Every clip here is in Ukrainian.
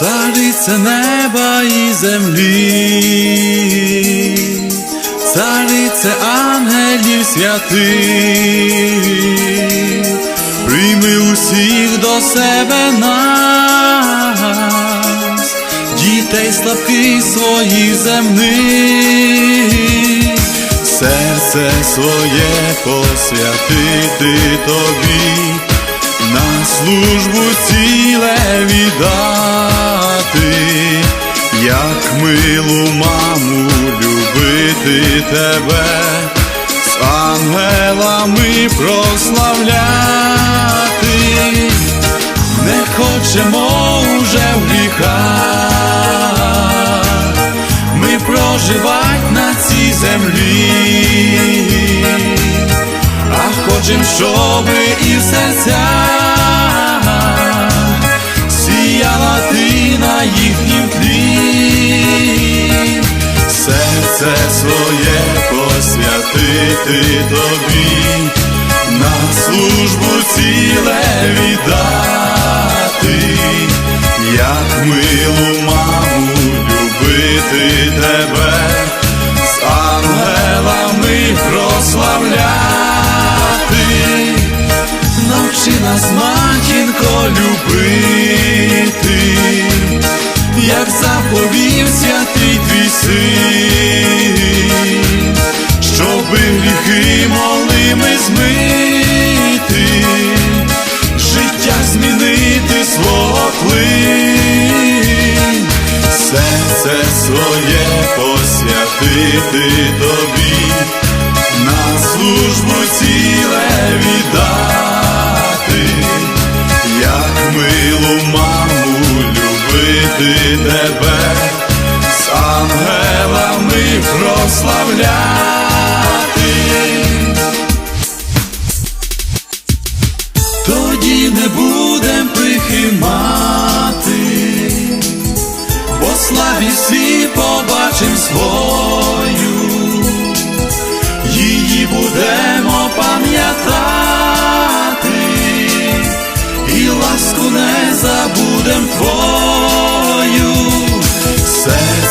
серце неба і землі, царице ангелів святих, прийми усіх до себе нас, дітей слабких своїх земних, серце своє посвятити тобі на службу ціле віддати, як милу маму любити тебе, з ангелами прославляти, не хочемо уже в гріхах, ми проживать на цій землі. Хочем, щоби і в серцях їхнім тлі, серце своє посвятити тобі, на службу ціле віддати, як милу маму любити тебе. З ангелами прославляти, навчи нас, матінко, любити, твій щоби гріхи могли ми змити, життя змінити свого плин, серце своє посвятити тобі, на службу ціле віддати, як милу маму любити тебе, прославляти. Тоді не будем пихи мати, бо славі всі побачим свою,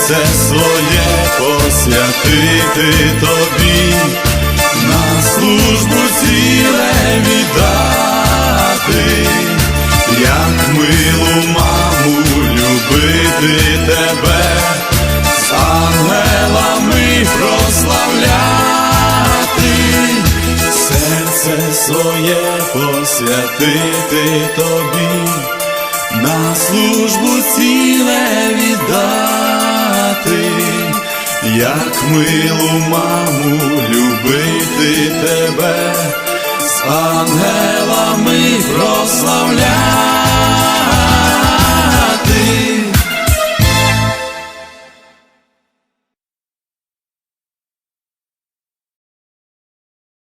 серце своє посвятити тобі, на службу ціле віддати, як милу маму любити тебе, з ангелами прославляти, серце своє посвятити тобі, на службу ціле віддати, як милу маму любити тебе, з ангелами прославляй.